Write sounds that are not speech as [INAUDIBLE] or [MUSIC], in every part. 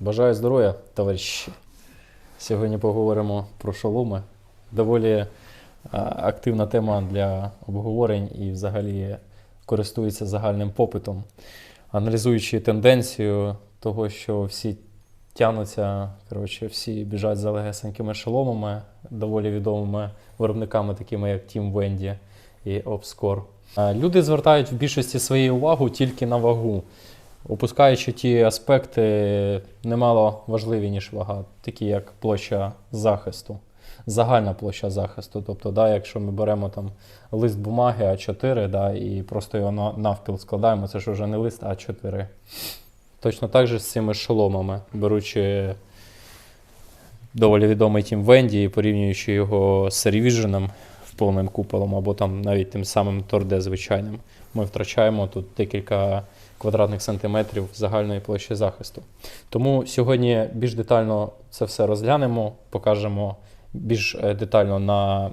Бажаю здоров'я, товариші. Сьогодні поговоримо про шоломи. Доволі активна тема для обговорень і взагалі користується загальним попитом. Аналізуючи тенденцію того, що всі тягнуться, коротше, всі біжать за легесенькими шоломами, доволі відомими виробниками, такими як Team Wendy і Obscore. Люди звертають в більшості своєї увагу тільки на вагу опускаючи ті аспекти немало важливі, ніж вага, такі як площа захисту, загальна площа захисту. Тобто, да, якщо ми беремо там лист бумаги А4 да, і просто його навпіл складаємо, це ж вже не лист А4. Точно так же з цими шоломами, беручи доволі відомий Тім Венді і порівнюючи його з Revision повним куполом, або там навіть тим самим Торде звичайним, ми втрачаємо тут декілька квадратних сантиметрів загальної площі захисту. Тому сьогодні більш детально це все розглянемо, покажемо більш е, детально на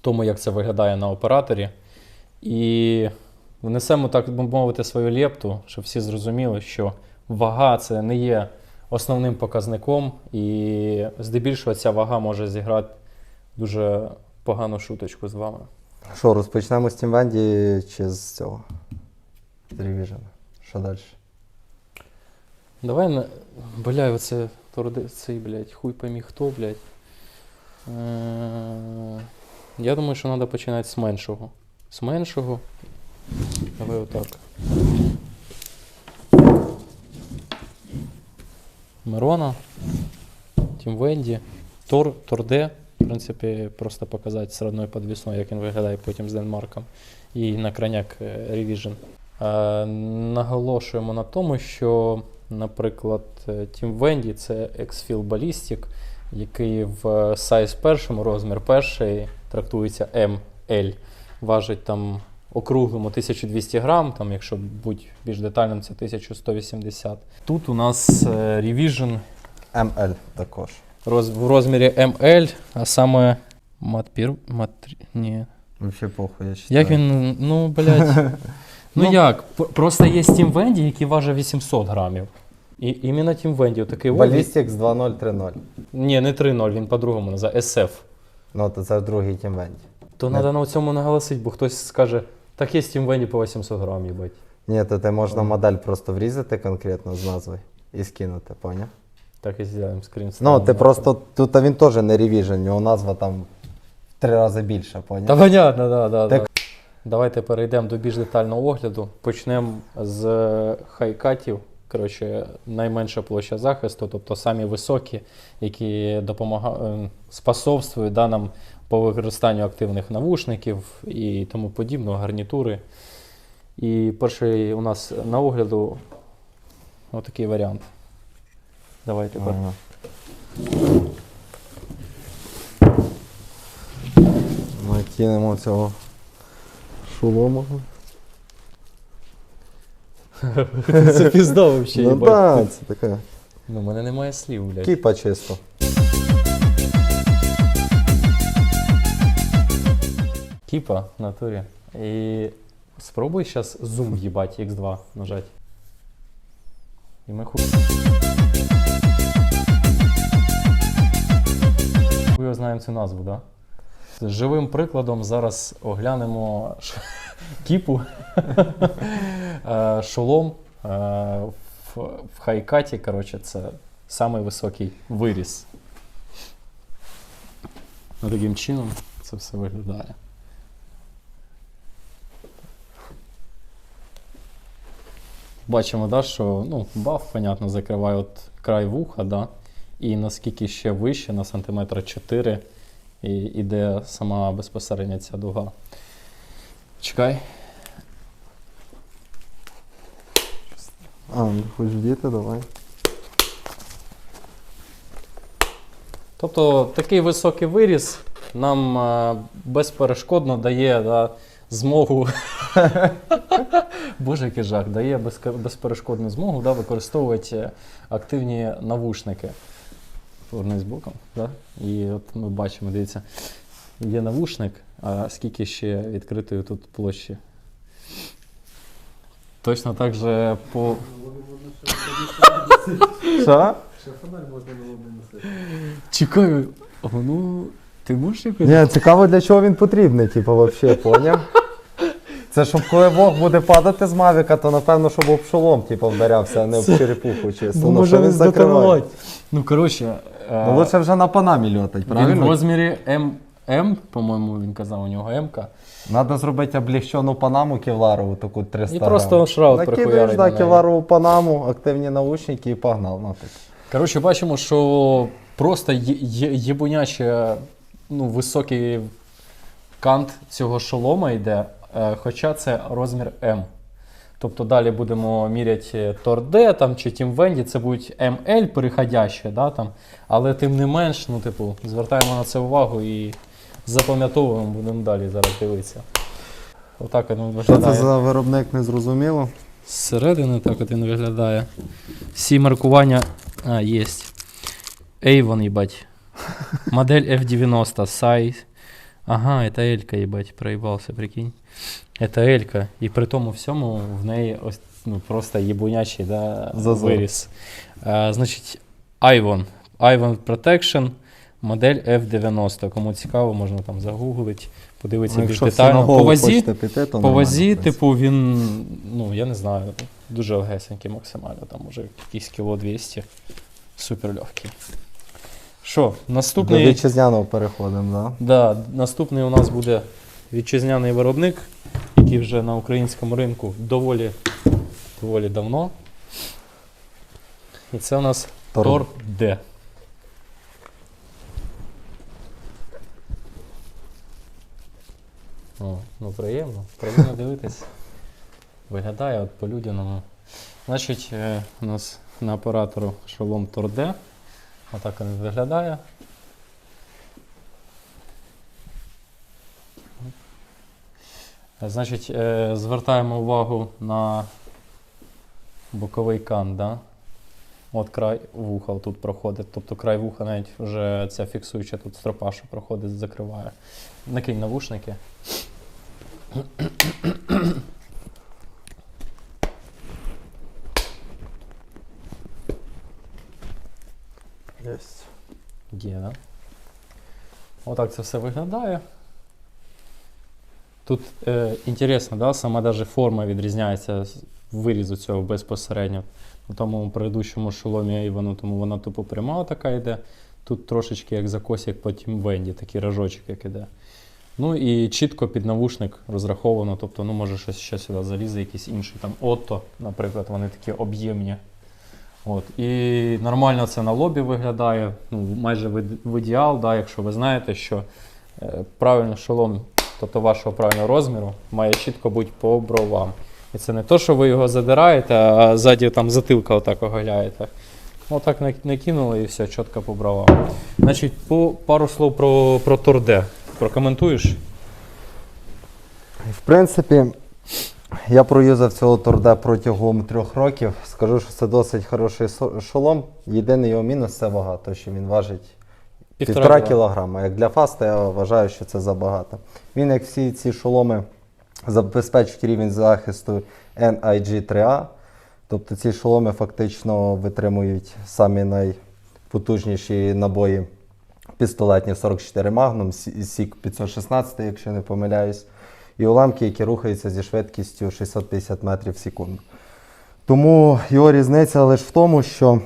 тому, як це виглядає на операторі. І внесемо, так би мовити, свою лепту, щоб всі зрозуміли, що вага це не є основним показником, і здебільшого ця вага може зіграти дуже погану шуточку з вами. Що, розпочнемо з Тімвенді чи з цього? Revision. Що далі? Давай на. Бля, оце торди- цей, блядь, хуй поймі хто, блядь. Е, Я думаю, що треба починати з меншого. З меншого. Давай отак. Мирона, Тім Венді, Тор, Торде. В принципі, просто показати з родною підвісною, як він виглядає потім з Денмарком. І на краняк е, Revision. Е, наголошуємо на тому, що, наприклад, Тім Венді це Exfil Ballistic, який в size першому, розмір перший, трактується ML, важить там округлому 1200 грам, там, якщо бути більш детальним, це 1180. Тут у нас е, Revision ML також. Роз, в розмірі ML, а саме матпір, матрі, ні, Взагалі похуй, я читаю. як він, ну, блядь. [LAUGHS] Ну, Ну. як? П- Просто є Steam Венді, який важить 800 грамів. І іменно Team Венді такий о, Ballistics 2030. Ні, не 3.0, він по-другому називає SF. Ну, то це другий Тімвенді. То Не. треба на цьому наголосити, бо хтось скаже, так є Steam Венді по 800 грам, їбать. Ні, то ти можна модель просто врізати конкретно з назви і скинути, поняв? Так і зробимо скрін. Ну, ти просто тут він теж не у нього назва там в три рази більша, поняв? Та понятно, да, да, Так. да. Давайте перейдемо до більш детального огляду. Почнемо з е, хайкатів. Коротше, найменша площа захисту, тобто самі високі, які допомагають способствують да, нам по використанню активних навушників і тому подібного, гарнітури. І перший у нас на огляду отакий варіант. Давай тепер. Ага. Ми кинемо цього шолома. Це пізда взагалі. Ну так, це таке. Ну, в мене немає слів, блядь. Кіпа чисто. Кіпа в натурі. І спробуй зараз зум їбать X2 нажать. І ми хуй. Знаємо цю назву, так? Да? Живим прикладом зараз оглянемо кіпу, [LAUGHS] Е, шолом е, в, хайкаті. Коротше, це самий високий виріс. Таким чином це все виглядає. Бачимо, да, що ну, баф, понятно, закриває от край вуха, да, і наскільки ще вище, на сантиметра 4, і іде сама безпосередньо ця дуга. Чекай. А, ну хочеш діти, давай. Тобто такий високий виріс нам е, безперешкодно дає да, змогу. [LAUGHS] Боже, який жах, дає безперешкодну змогу да, використовувати активні навушники. Повернись боком. Да? І от ми бачимо, дивіться, є навушник, а скільки ще відкритої тут площі. Точно так же по. Що? Ще фонарь можна було б носити. Чекаю, а ну, ти можеш якось? Ні, цікаво, для чого він потрібний, типу, взагалі, поняв? Це щоб коли Бог буде падати з Мавіка, то напевно, щоб об шолом, типу, вдарявся, а не в черепуху чисто. Ну, Ну, що він закриває? Ну, коротше, е, Ну, лучше вже на панамі льотать, він в правильно? розмірі М, М, по-моєму, він казав, у нього М-ка. Надо зробити облегчену панаму кевларову, таку 300 І грам. просто шраут Накидаєш, прихуярить да, неї. кевларову панаму, активні наушники і погнав. Ну, так. Коротше, бачимо, що просто є- є- єбуняче, ну, високий кант цього шолома йде, е, хоча це розмір М. Тобто далі будемо міряти Торде там, чи Тім Венді, це будуть ML переходяще, да, там. але тим не менш, ну, типу, звертаємо на це увагу і запам'ятовуємо, будемо далі зараз дивитися. Отак він Що виглядає. це за виробник, не зрозуміло. Зсередини так от він виглядає. Всі маркування. А, є. Avon, їбать. [LAUGHS] Модель F90, size. Ага, это Элька, їбать, проїбався, прикинь. Это Элька. І при тому всьому в неї ось ну, просто єбунячий да, Зазор. виріс. А, значить, Ivon. Ivon Protection, модель F90. Кому цікаво, можна там загуглити, подивитися Ну, більш детально. По вазі, піти, то по вазі, типу, він, ну, я не знаю, дуже легесенький максимально, там може якісь кіло 200. Супер легкий. Що, До вітчизняного переходимо, да? да, наступний у нас буде вітчизняний виробник, який вже на українському ринку доволі, доволі давно. І це у нас Тор- Тор Д. О, ну приємно, приємно [LAUGHS] дивитись. Виглядає от по-людяному. Значить, е, у нас на оператору шолом Тор Д. Отак він виглядає. Значить, е, звертаємо увагу на боковий кан, да? От край вуха тут проходить. Тобто край вуха навіть вже ця фіксуюча тут стропа, що проходить, закриває. Накинь навушники. Є, да? Отак це все виглядає. Тут е, інтересно, да? сама даже форма відрізняється вирізу цього безпосередньо. У тому предыдущому шоломі Івану, тому вона тупо пряма така йде. Тут трошечки як закос, як по Венді, такий рожочок, як іде. Ну і чітко під навушник розраховано, тобто, ну, може щось ще сюди залізе, якийсь інший там Отто, наприклад, вони такі об'ємні. От. І нормально це на лобі виглядає, ну, майже в, ідеал, да, якщо ви знаєте, що е, правильний шолом, тобто вашого правильного розміру, має чітко бути по бровам. І це не то, що ви його задираєте, а ззаді там затилка отак оголяєте. Отак на- накинули і все, чітко по бровам. Значить, по пару слов про, про торде. Прокоментуєш? В принципі, я проюзав цього торде протягом трьох років. Скажу, що це досить хороший шолом. Єдиний його мінус це вага, то що він важить півтора кілограма. Як для фаста, я вважаю, що це забагато. Він, як всі ці шоломи, забезпечують рівень захисту NIG-3A. Тобто ці шоломи фактично витримують самі найпотужніші набої пістолетні 44 Magnum, Сі- Сік 516, якщо не помиляюсь, і уламки, які рухаються зі швидкістю 650 метрів в секунду. Тому його різниця лише в тому, що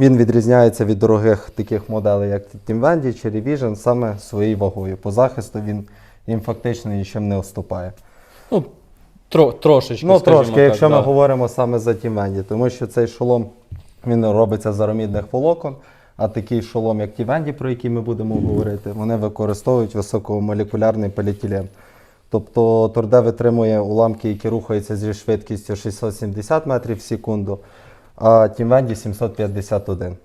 він відрізняється від дорогих таких моделей, як Team Wendy чи Revision, саме своєю вагою. По захисту він їм фактично нічим не уступає. Ну, тро, трошечки. Ну, скажімо трошки, так, якщо да. ми говоримо саме за Team Wendy, тому що цей шолом він робиться з арамідних волокон, а такий шолом, як Team Wendy, про який ми будемо говорити, вони використовують високомолекулярний поліетилен. Тобто Торде витримує уламки, які рухаються зі швидкістю 670 метрів в секунду, а Team 751.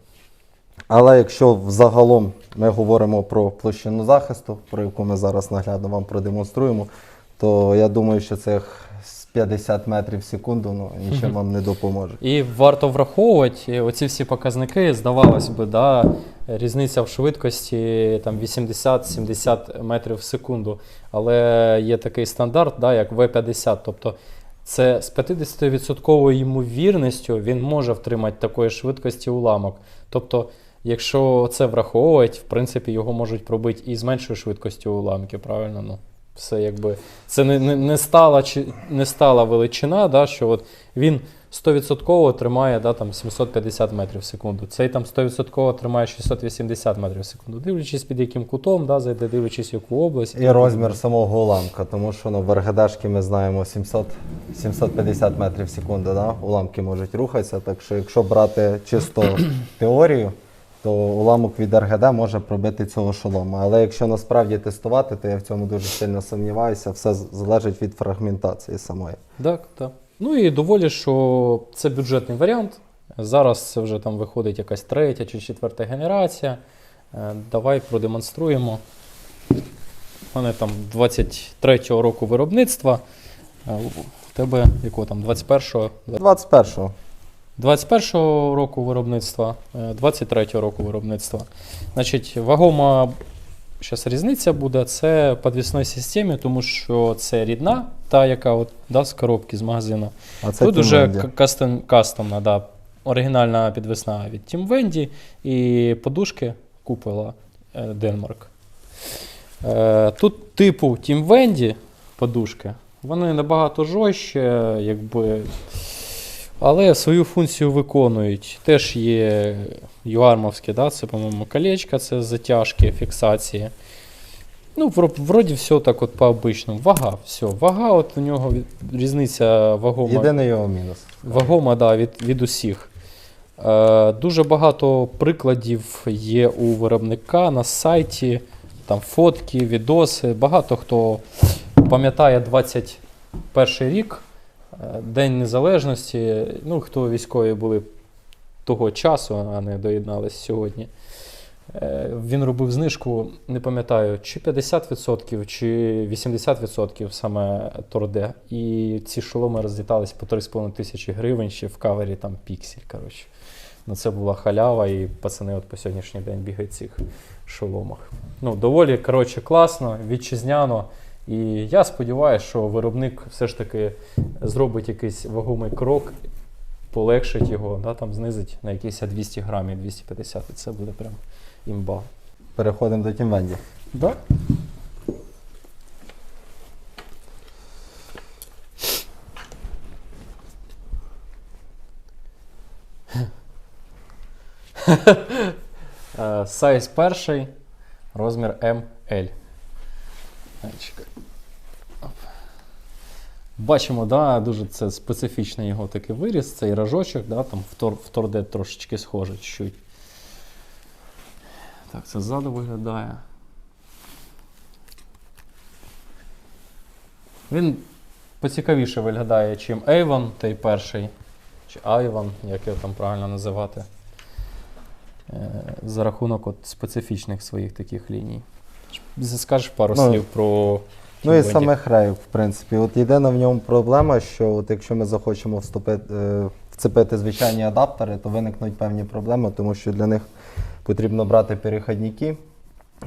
Але якщо взагалом ми говоримо про площину захисту, про яку ми зараз наглядно вам продемонструємо, то я думаю, що цих 50 метрів в секунду ну, нічим вам не допоможе. І варто враховувати оці всі показники, здавалось би, да, різниця в швидкості там 80-70 метрів в секунду. Але є такий стандарт, да, як V50. Тобто Це з 50% ймовірністю він може втримати такої швидкості уламок. Тобто, якщо це враховують, в принципі, його можуть пробити і з меншою швидкістю уламки, правильно? Ну, все якби. Це не, не, не, стала, не стала величина, да, що от він 100% тримає да, там, 750 метрів в секунду. Цей там 100% тримає 680 метрів в секунду. Дивлячись під яким кутом, да, зайде, дивлячись яку область. І розмір самого уламка, тому що ну, в РГДшки ми знаємо 700, 750 метрів в секунду, да? уламки можуть рухатися. Так що, якщо брати чисто [CLEARS THROAT] теорію, то уламок від РГД може пробити цього шолома. Але якщо насправді тестувати, то я в цьому дуже сильно сумніваюся. Все залежить від фрагментації самої. Так, так. Ну і доволі, що це бюджетний варіант. Зараз це вже там виходить якась третя чи четверта генерація. Е, Давай продемонструємо. У мене там 23-го року виробництва. Е, У тебе якого там 21-го? 21-го. 21-го року виробництва, е, 23-го року виробництва. Значить, вагома зараз різниця буде це підвісній системі, тому що це рідна, та, яка от, да, з коробки з магазину. А це Тут к- кастом, кастомна, да, оригінальна підвісна від Team Wendy і подушки купила Денмарк. Е, тут типу Team Wendy подушки, вони набагато жорстче, якби, але свою функцію виконують. Теж є юармовські, да, це, по-моєму, колечка, це затяжки, фіксації. Ну, вроді все так от по-обичному. Вага, все. Вага, от у нього різниця вагома. Єдиний його мінус. Вагома, да, від, від усіх. Е, дуже багато прикладів є у виробника на сайті, там фотки, відоси. Багато хто пам'ятає 21 рік, День Незалежності. Ну, хто військові були того часу, а не доєднались сьогодні. Е, Він робив знижку, не пам'ятаю, чи 50%, чи 80% саме торде. І ці шоломи розлітались по 3,5 тисячі гривень ще в кавері там піксель. Коротше. Ну, це була халява, і пацани от по сьогоднішній день бігають в цих шоломах. Ну, доволі коротше, класно, вітчизняно. І я сподіваюся, що виробник все ж таки зробить якийсь вагомий крок, полегшить його, да, там знизить на якісь 200 грамів, 250, і це буде прям імба. Переходимо до Тімвенді. Да? [LAUGHS] Е, Сайз перший, розмір ML. Оп. Бачимо, да, дуже це специфічний його такий виріс, цей рожочок, да, там в, тор, в тордет трошечки схоже чуть. Так, це ззаду виглядає. Він поцікавіше виглядає, чим Avon, той перший, чи Айван, як його там правильно називати. Е, За рахунок от специфічних своїх таких ліній. Скажеш пару Ну, слів про. Ну і Тімвенді? самих в принципі. От єдина в ньому проблема, що от якщо ми захочемо вступити, е, вцепити звичайні адаптери, то виникнуть певні проблеми, тому що для них потрібно брати перехідники,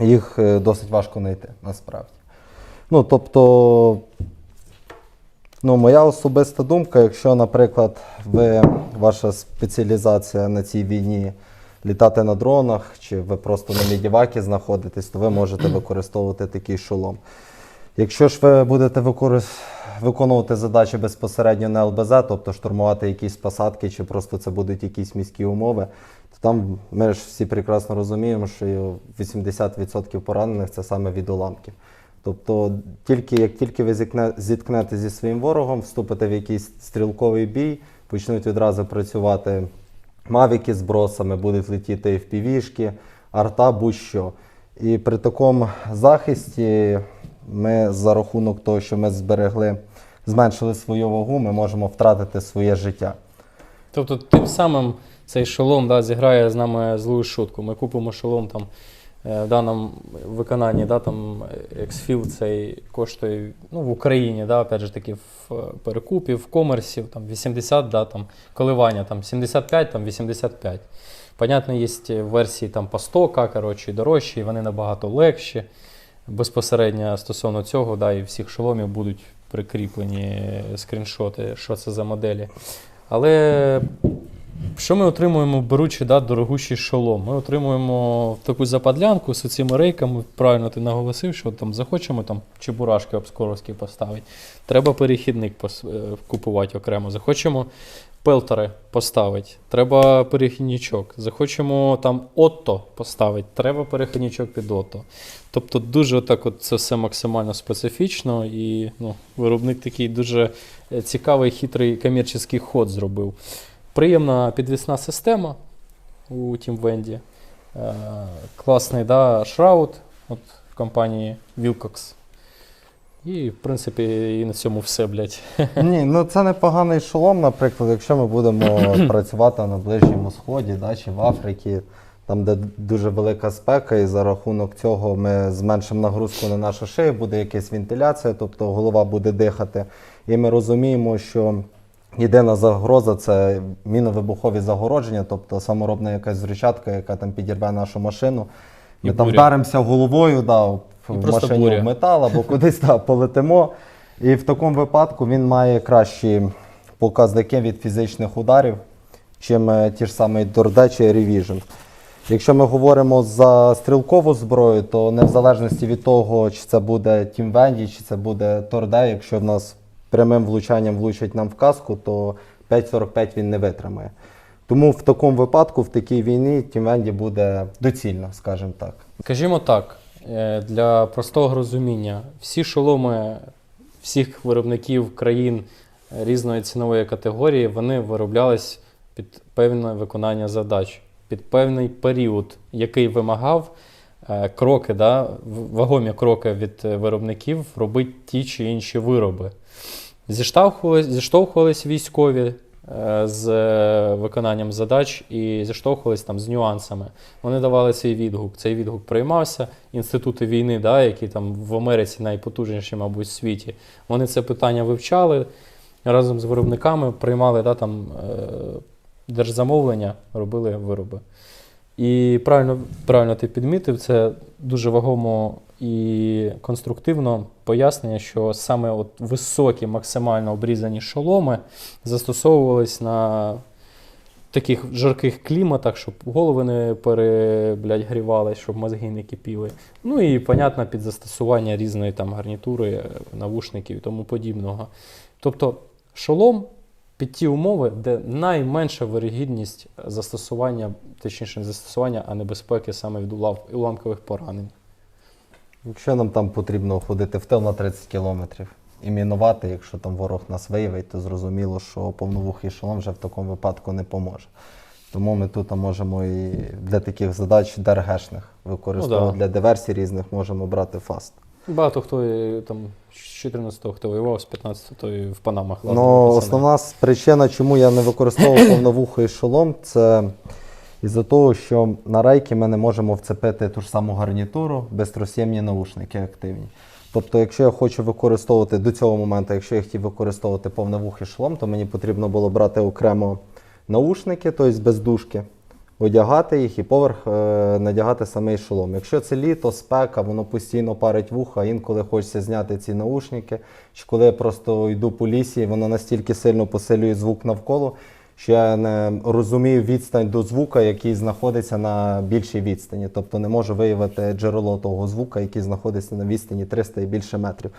їх е, досить важко знайти насправді. Ну, тобто, ну, моя особиста думка, якщо, наприклад, ви, ваша спеціалізація на цій війні літати на дронах, чи ви просто на мідівакі знаходитесь, то ви можете використовувати такий шолом. Якщо ж ви будете виконувати задачі безпосередньо на ЛБЗ, тобто штурмувати якісь посадки, чи просто це будуть якісь міські умови, то там ми ж всі прекрасно розуміємо, що 80% поранених це саме від уламків. Тобто, тільки як тільки ви зіткнете зі своїм ворогом, вступите в якийсь стрілковий бій, почнуть відразу працювати мавіки з бросами, будуть летіти FPV-шки, арта, будь-що. І при такому захисті ми за рахунок того, що ми зберегли, зменшили свою вагу, ми можемо втратити своє життя. Тобто, тим самим цей шолом да, зіграє з нами злу шутку. Ми купимо шолом там, в даному виконанні, да, там Xfield цей коштує ну, в Україні, да, опять же таки, в е, перекупі, в комерсі, там 80, да, там, коливання там 75, там 85. Понятно, є версії там по 100к, коротше, і дорожчі, і вони набагато легші. Безпосередньо стосовно цього, да, і всіх шоломів будуть прикріплені скріншоти, що це за моделі. Але що ми отримуємо, беручи да, дорогущий шолом? Ми отримуємо таку западлянку з цими рейками. Правильно ти наголосив, що там захочемо там чебурашки обскоровські поставити. Треба перехідник е, купувати окремо. Захочемо пелтери поставити, треба перехідничок. Захочемо там отто поставити, треба перехідничок під отто. Тобто дуже так от це все максимально специфічно, і ну, виробник такий дуже е, цікавий, хитрий комерційний ход зробив. Приємна підвісна система у Тімвенді. Е, класний да, шраут от, в компанії Wilcox. І, в принципі, і на цьому все, блядь. [LAUGHS] Ні, ну це непоганий шолом, наприклад, якщо ми будемо [CLEARS THROAT] працювати на Ближньому Сході да, чи в Африці, там, де дуже велика спека, і за рахунок цього ми зменшимо нагрузку на нашу шию, буде якась вентиляція, тобто голова буде дихати. І ми розуміємо, що єдина загроза це міновибухові загородження, тобто саморобна якась зручатка, яка там підірве нашу машину. І Ми там буря. вдаримося головою, да, в І машині буря. в метал або [LAUGHS] кудись да, полетимо. І в такому випадку він має кращі показники від фізичних ударів, чим е, ті ж самі Дорде чи Revision. Якщо ми говоримо за стрілкову зброю, то не в залежності від того, чи це буде Тім Венді, чи це буде Торде, якщо в нас прямим влучанням влучать нам в каску, то 5.45 він не витримає. Тому в такому випадку, в такій війні, Тім Венді буде доцільно, скажімо так. Скажімо так, е, для простого розуміння, всі шоломи всіх виробників країн різної цінової категорії, вони вироблялись під певне виконання задач, під певний період, який вимагав е, кроки, да, вагомі кроки від е, виробників робити ті чи інші вироби. Зіштовхувались, військові е, з виконанням задач і зіштовхувались там з нюансами. Вони давали цей відгук. Цей відгук приймався. Інститути війни, да, які там в Америці найпотужніші, мабуть, в світі, вони це питання вивчали разом з виробниками, приймали да, там, е, держзамовлення, робили вироби. І правильно, правильно ти підмітив, це дуже вагомо і конструктивно пояснення, що саме от високі, максимально обрізані шоломи застосовувались на таких жарких кліматах, щоб голови не пере, блядь, грівались, щоб мозги не кипіли. Ну і, понятно, під застосування різної там гарнітури, навушників і тому подібного. Тобто шолом під ті умови, де найменша вирогідність застосування, точніше не застосування, а небезпеки саме від улав- уламкових поранень. Якщо нам там потрібно ходити в тил на 30 кілометрів і мінувати, якщо там ворог нас виявить, то зрозуміло, що повновухий шолом вже в такому випадку не поможе. Тому ми тут можемо і для таких задач ДРГшних використовувати, Ну да. для диверсій різних можемо брати фаст. Багато хто е, там з 14-го, хто воював, з 15-го, той в Панамах. Ну, основна причина, чому я не використовував повновухий шолом, це із-за того, що на рейки ми не можемо вцепити ту ж саму гарнітуру, безтросємні наушники активні. Тобто, якщо я хочу використовувати до цього моменту, якщо я хотів використовувати повновухий шолом, то мені потрібно було брати окремо наушники, тобто без дужки, одягати їх і поверх е, надягати самий шолом. Якщо це літо, спека, воно постійно парить вуха, інколи хочеться зняти ці наушники, чи коли я просто йду по лісі, воно настільки сильно посилює звук навколо, що я не розумію відстань до звука, який знаходиться на більшій відстані. Тобто не можу виявити джерело того звука, який знаходиться на відстані 300 і більше метрів.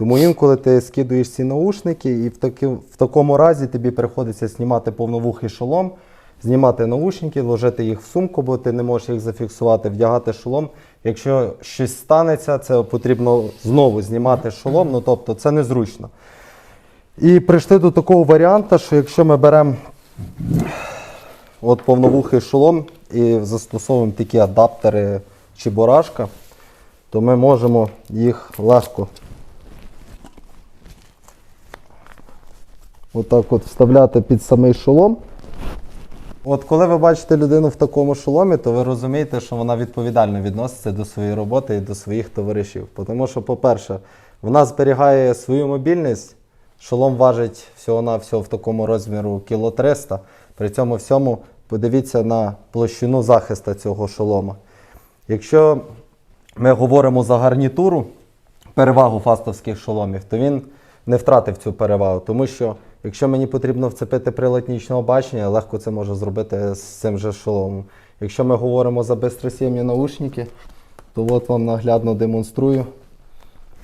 Тому інколи ти скидуєш ці наушники, і в, таки, в такому разі тобі приходиться знімати повновухий шолом, знімати наушники, ложити їх в сумку, бо ти не можеш їх зафіксувати, вдягати шолом. Якщо щось станеться, це потрібно знову знімати шолом, ну тобто це незручно. І прийшли до такого варіанту, що якщо ми беремо от повновухий шолом і застосовуємо такі адаптери чи барашка, то ми можемо їх легко отак от вставляти під самий шолом. От коли ви бачите людину в такому шоломі, то ви розумієте, що вона відповідально відноситься до своєї роботи і до своїх товаришів. Тому що, по-перше, вона зберігає свою мобільність. Шолом важить всього-навсього в такому розміру кіло 300. При цьому всьому подивіться на площину захисту цього шолома. Якщо ми говоримо за гарнітуру, перевагу фастовських шоломів, то він не втратив цю перевагу. Тому що якщо мені потрібно вцепити прилад нічного бачення, легко це можу зробити з цим же шоломом. Якщо ми говоримо за бистросім'ї наушники, то от вам наглядно демонструю.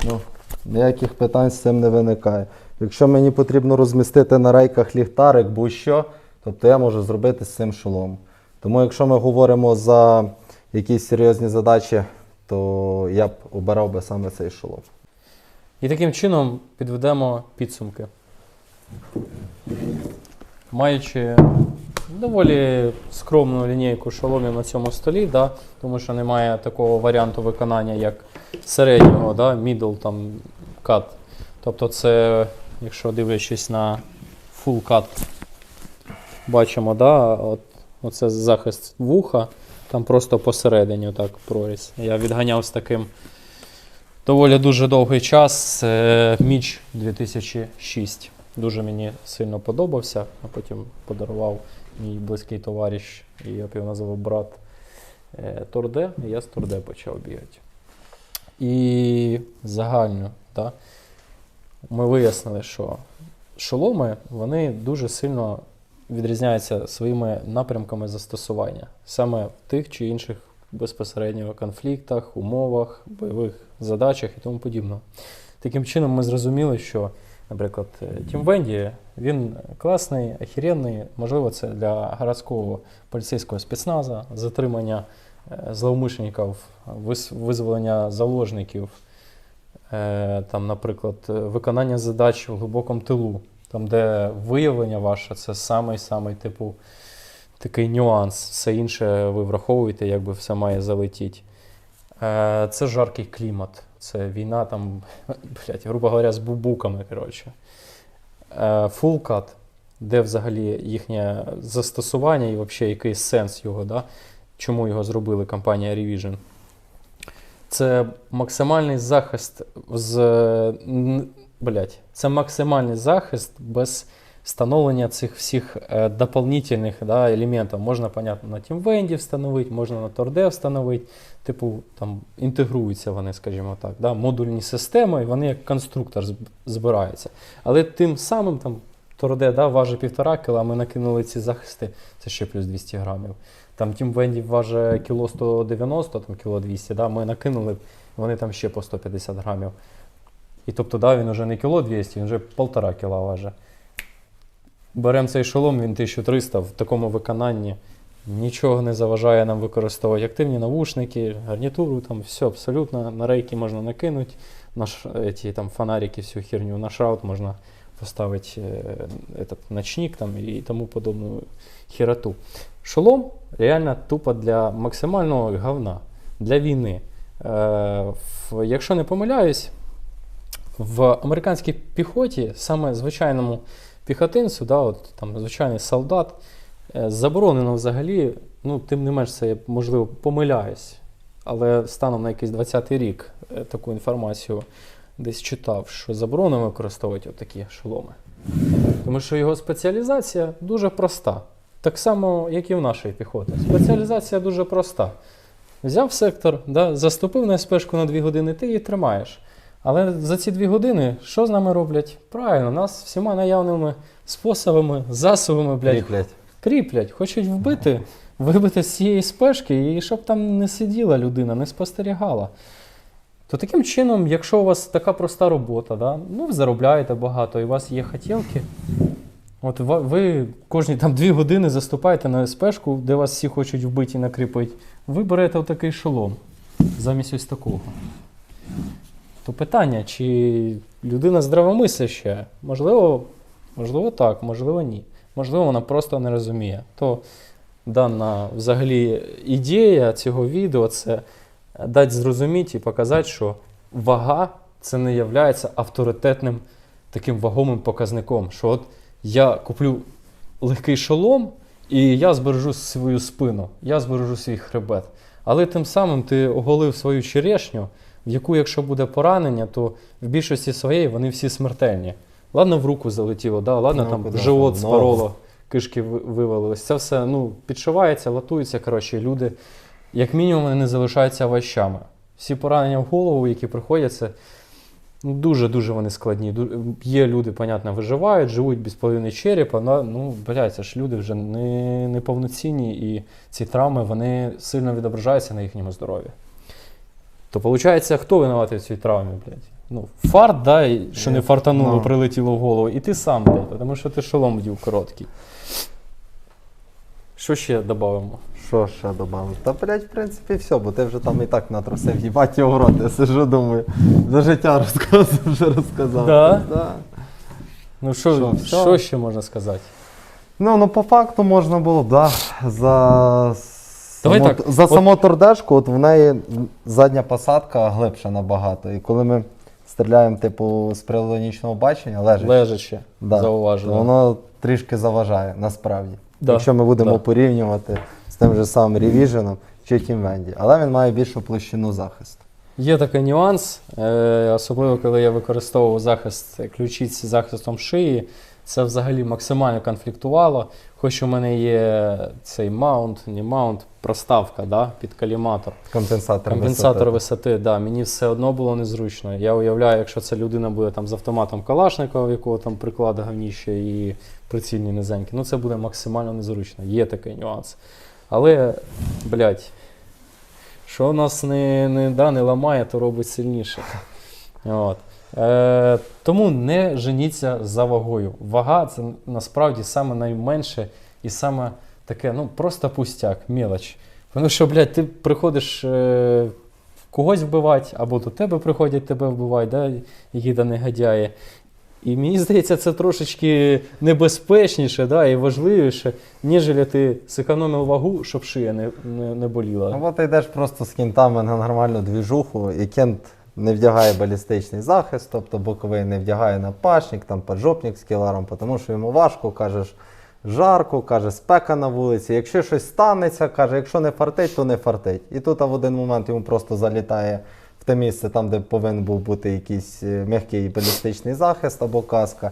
Ну, ніяких питань з цим не виникає. Якщо мені потрібно розмістити на рейках ліхтарик будь-що, тобто я можу зробити з цим шолом. Тому якщо ми говоримо за якісь серйозні задачі, то я б обирав би саме цей шолом. І таким чином підведемо підсумки. Маючи доволі скромну лінійку шоломів на цьому столі, да, тому що немає такого варіанту виконання, як середнього, да, middle там, cut. Тобто це, якщо дивлячись на full cut, бачимо, да, от, оце захист вуха, там просто посередині отак прорізь. Я відганяв з таким доволі дуже довгий час. Е, Міч 2006. Дуже мені сильно подобався, а потім подарував мій близький товариш, і я б його назвав брат е, Торде, і я з Торде почав бігати. І загально, да, ми вияснили, що шоломи вони дуже сильно відрізняються своїми напрямками застосування саме в тих чи інших безпосередньо конфліктах, умовах, бойових задачах і тому подібне. Таким чином, ми зрозуміли, що, наприклад, е, Тім Венді він класний, охеренний, можливо, це для городського поліцейського спецназа, затримання е, зловмишленників, вис- визволення заложників, е, там, наприклад, виконання задач в глибокому тилу, там, де виявлення ваше це самий-самий типу такий нюанс. Все інше ви враховуєте, якби все має залетіти. Е, Це жаркий клімат. Це війна там, [LAUGHS] блядь, грубо говоря, з бубуками. коротше. Full де взагалі їхнє застосування і взагалі який сенс його, да? Чому його зробили компанія Revision. Це максимальний захист з. Блядь, це максимальний захист без встановлення цих всіх е, дополнительних да, елементів. Можна, понятно, на TeamVenді встановити, можна на Торде встановити. Типу, там інтегруються вони, скажімо так, да, модульні системи, і вони як конструктор збираються. Але тим самим там Торде да, важить півтора кіла, а ми накинули ці захисти, це ще плюс 200 грамів. Там TeamVenді важить кіло 190, там кіло 200, да, ми накинули, вони там ще по 150 грамів. І тобто, да, він вже не кіло 200, він вже полтора кіла важить. Беремо цей шолом, він 1300 в такому виконанні. Нічого не заважає нам використовувати активні навушники, гарнітуру, там все абсолютно. На рейки можна накинути, на ш- эти, там, фонарики, всю херню, на шраут можна поставити е, этот, ночник там, і тому подобну хероту. Шолом реально тупо для максимального говна, для війни. Е, якщо не помиляюсь, в американській піхоті, саме звичайному піхотинцю, да, от, там, звичайний солдат, е, заборонено взагалі, ну, тим не менш, це я, можливо, помиляюсь, але станом на якийсь 20-й рік е, таку інформацію десь читав, що заборонено використовувати такі шоломи. Тому що його спеціалізація дуже проста. Так само, як і в нашої піхоти. Спеціалізація дуже проста. Взяв сектор, да, заступив на СПшку на 2 години, ти її тримаєш. Але за ці дві години що з нами роблять? Правильно, нас всіма наявними способами, засобами, блядь, Кріплять. кріплять, хочуть вбити, вибити з цієї спешки, і щоб там не сиділа людина, не спостерігала. То таким чином, якщо у вас така проста робота, да, ну ви заробляєте багато, і у вас є хотілки, от ви кожні там дві години заступаєте на СПшку, де вас всі хочуть вбити і накріпити, ви берете отакий шолом замість ось такого. То питання, чи людина здравомисляща? Можливо, можливо так, можливо, ні. Можливо, вона просто не розуміє. То дана взагалі ідея цього відео це дати зрозуміти і показати, що вага це не є авторитетним таким вагомим показником. Що от я куплю легкий шолом, і я збережу свою спину, я збережу свій хребет. Але тим самим ти оголив свою черешню, в яку, якщо буде поранення, то в більшості своєї вони всі смертельні. Ладно, в руку залетіло, да? ладно, Ну, там куди живот там, спороло, кишки вивалились. Це все ну, підшивається, латується. Коротше, люди, як мінімум, не залишаються овощами. Всі поранення в голову, які приходять, це Ну, Дуже-дуже вони складні. Є люди, понятно, виживають, живуть без половини черепа. Ну, блядь, це ж люди вже не, неповноцінні, і ці травми вони сильно відображаються на їхньому здоров'ї. То виходить, хто винуватий в цій травмі, блядь? Ну, фарт, да, що не Е, фартануло, ну. прилетіло в голову, і ти сам, блядь, тому що ти шолом вдів короткий. Що ще додамо? Що ще додати? Та, блядь, в принципі, все, бо ти вже там і так натрусив, їбать його рот, я сижу, думаю, за життя розказував, [LAUGHS] вже розказав. Да? Да. Ну, що, Що, що, всьо? ще можна сказати? Ну, ну по факту можна було б, да, за, Давай саму, так, за от- саму тордешку, от в неї задня посадка глибша набагато. І коли ми стріляємо, типу, з приладу нічного бачення, лежить, Лежачи, да, зауважено. то воно трішки заважає, насправді. Да, Якщо ми будемо да. порівнювати з тим же самим Revision чи Тімвенді. Але він має більшу площину захисту. Є такий нюанс, е, особливо коли я використовував захист ключиць з захистом шиї. Це взагалі максимально конфліктувало. Хоч у мене є цей маунт, не маунт, проставка да, під каліматор. Компенсатор, Компенсатор висоти. висоти, да, мені все одно було незручно. Я уявляю, якщо ця людина буде там з автоматом Калашникова, в якого там приклад говніще і прицільні низенькі, ну це буде максимально незручно. Є такий нюанс. Але, блядь, що нас не, не, да, не ламає, то робить сильніше. От. Е, тому не женіться за вагою. Вага це насправді саме найменше і саме таке, ну, просто пустяк, мелоч. Тому що, блядь, ти приходиш е, когось вбивати, або до тебе приходять тебе вбивати, да, які то негодяї. І мені здається, це трошечки небезпечніше да, і важливіше, ніж ти зекономив вагу, щоб шия не, не, не боліла. Ну, от ти йдеш просто з кінтами на нормальну двіжуху, і кент не вдягає балістичний захист, тобто боковий не вдягає напашник, там поджопник з кіларом, тому що йому важко, кажеш, жарко, каже, спека на вулиці. Якщо щось станеться, каже, якщо не фартить, то не фартить. І тут а в один момент йому просто залітає те місце, там, де повинен був бути якийсь е, м'який балістичний захист або каска.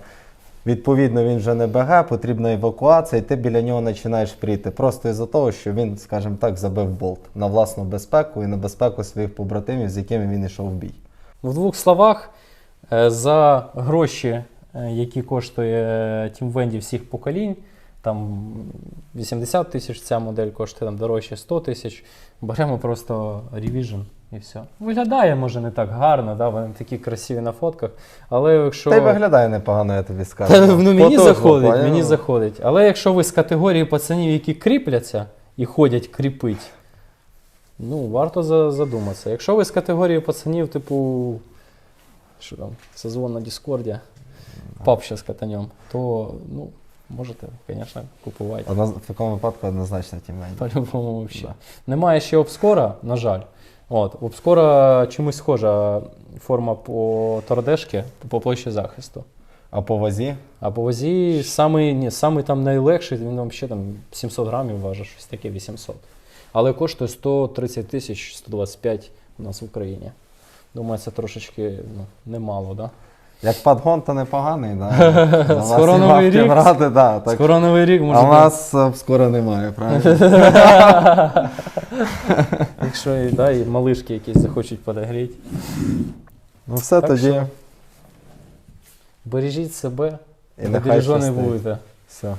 Відповідно, він вже не БГ, потрібна евакуація, і ти біля нього починаєш пріти. Просто із-за того, що він, скажімо так, забив болт на власну безпеку і на безпеку своїх побратимів, з якими він йшов в бій. В двох словах, е, за гроші, е, які коштує Team Wendy всіх поколінь, там 80 тисяч ця модель коштує там дорожче 100 тисяч. Беремо просто Revision і все. Виглядає, може, не так гарно, да? вони такі красиві на фотках. Але якщо. Та й виглядає непогано, я тобі скажу. Та, ну, мені Потужно, заходить, мені заходить. Але якщо ви з категорії пацанів, які кріпляться і ходять кріпить, ну, варто за- задуматися. Якщо ви з категорії пацанів, типу, що там, сезон на Діскорді, пап ще з катанем, то ну, можете, звісно, купувати. Одноз- В такому випадку однозначно тімень. По-любому взагалі. Немає ще обскора, на жаль. От, обскора чомусь схожа форма по тордешки, по площі захисту. А по вазі? А по вазі самий, ні, самий там найлегший, він там ще там 700 грамів важить, щось таке 800. Але коштує 130 тисяч 125 у нас в Україні. Думаю, це трошечки ну, немало, да? Як подгон, то непоганий, да? [LAUGHS] Скоро Новий рік. брати, да, так. Скоро новий рік може. А в нас е, скоро немає, правильно? [LAUGHS] Якщо і, да, і малишки якісь захочуть подогріти. Ну все Так тоді. що- Бережіть себе, І нехай бережені щастить. будете. Все.